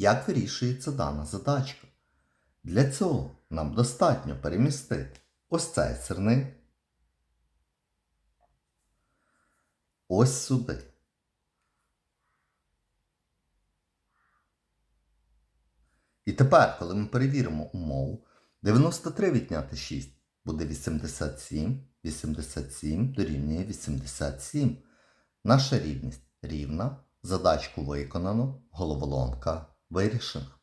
Як вирішується дана задачка? Для цього нам достатньо перемістити ось цей сирник ось сюди. І тепер, коли ми перевіримо умову, 93 відняти 6 буде 87, 87 дорівнює 87. Наша рівність рівна, задачку виконано, головоломка вирішена.